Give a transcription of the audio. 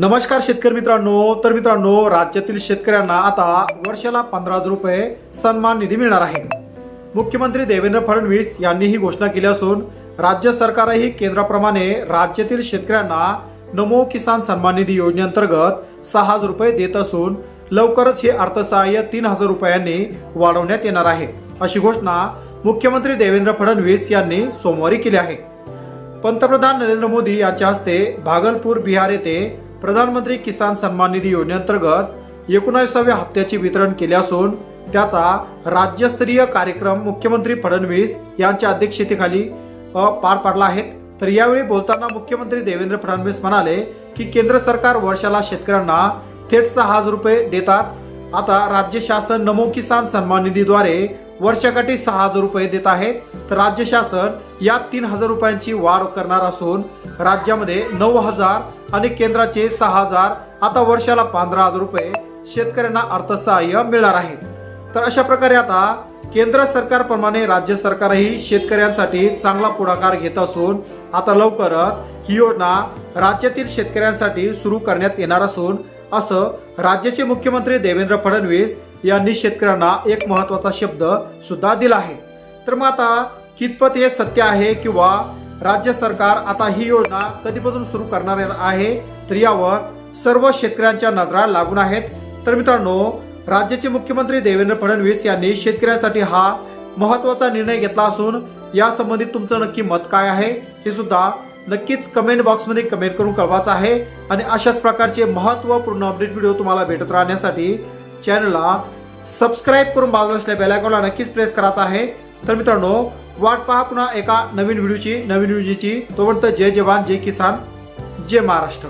नमस्कार शेतकरी मित्रांनो. तर मित्रांनो राज्यातील शेतकऱ्यांना आता वर्षाला पंधरा हजार रुपये सन्मान निधी मिळणार आहे. मुख्यमंत्री देवेंद्र फडणवीस यांनी ही घोषणा केली असून राज्य सरकारही केंद्राप्रमाणे राज्यातील शेतकऱ्यांना नमो किसान सन्मान निधी योजनेअंतर्गत सहा हजार रुपये देत असून लवकरच हे अर्थसहाय्य तीन हजार रुपयांनी वाढवण्यात येणार आहे. अशी घोषणा मुख्यमंत्री देवेंद्र फडणवीस यांनी सोमवारी केली आहे. पंतप्रधान नरेंद्र मोदी यांच्या हस्ते भागलपूर बिहार येथे प्रधानमंत्री किसान सन्मान निधी योजनेअंतर्गत एकोणावीसाव्या हप्त्याचे वितरण केले असून त्याचा राज्यस्तरीय कार्यक्रम मुख्यमंत्री फडणवीस यांच्या अध्यक्षतेखाली पार पाडला आहे. तर यावेळी बोलताना मुख्यमंत्री देवेंद्र फडणवीस म्हणाले की केंद्र सरकार वर्षाला शेतकऱ्यांना थेट सहा हजार रुपये देतात. आता राज्य शासन नमो किसान सन्मान निधीद्वारे वर्षाकाठी सहा हजार रुपये देत आहेत. तर राज्य शासन यात तीन हजार रुपयांची वाढ करणार असून राज्यामध्ये नऊ हजार आणि केंद्राचे सहा हजार आता वर्षाला पंधरा हजार रुपये शेतकऱ्यांना अर्थसहाय्य मिळणार आहे. तर अशा प्रकारे आता केंद्र सरकारप्रमाणे राज्य सरकारही शेतकऱ्यांसाठी चांगला पुढाकार घेत असून आता लवकरच ही योजना राज्यातील शेतकऱ्यांसाठी सुरू करण्यात येणार असून असं राज्याचे मुख्यमंत्री देवेंद्र फडणवीस यांनी शेतकऱ्यांना एक महत्त्वाचा शब्द सुद्धा दिला आहे. तर मग आता कितपत हे सत्य आहे किंवा राज्य सरकार आता ही योजना कधीपासून सुरू करणार आहे? तर यावर सर्व शेतकऱ्यांच्या नजरा लागून आहेत. तर मित्रांनो राज्याचे मुख्यमंत्री देवेंद्र फडणवीस यांनी शेतकऱ्यांसाठी हा महत्त्वाचा निर्णय घेतला असून या संबंधित तुमचं नक्की मत काय आहे? हे सुद्धा नक्कीच कमेंट बॉक्समध्ये कमेंट करून कळवायचं आहे. आणि अशाच प्रकारचे महत्त्वपूर्ण अपडेट व्हिडिओ तुम्हाला भेटत राहण्यासाठी चॅनलला सबस्क्राईब करून बाजूला असल्या बेलायकॉनला नक्कीच प्रेस करायचा आहे. तर मित्रांनो वाट पहा पुन्हा एका नवीन व्हिडिओची नवीन व्हिडिओची तोपर्यंत जय जवान जय किसान जय महाराष्ट्र.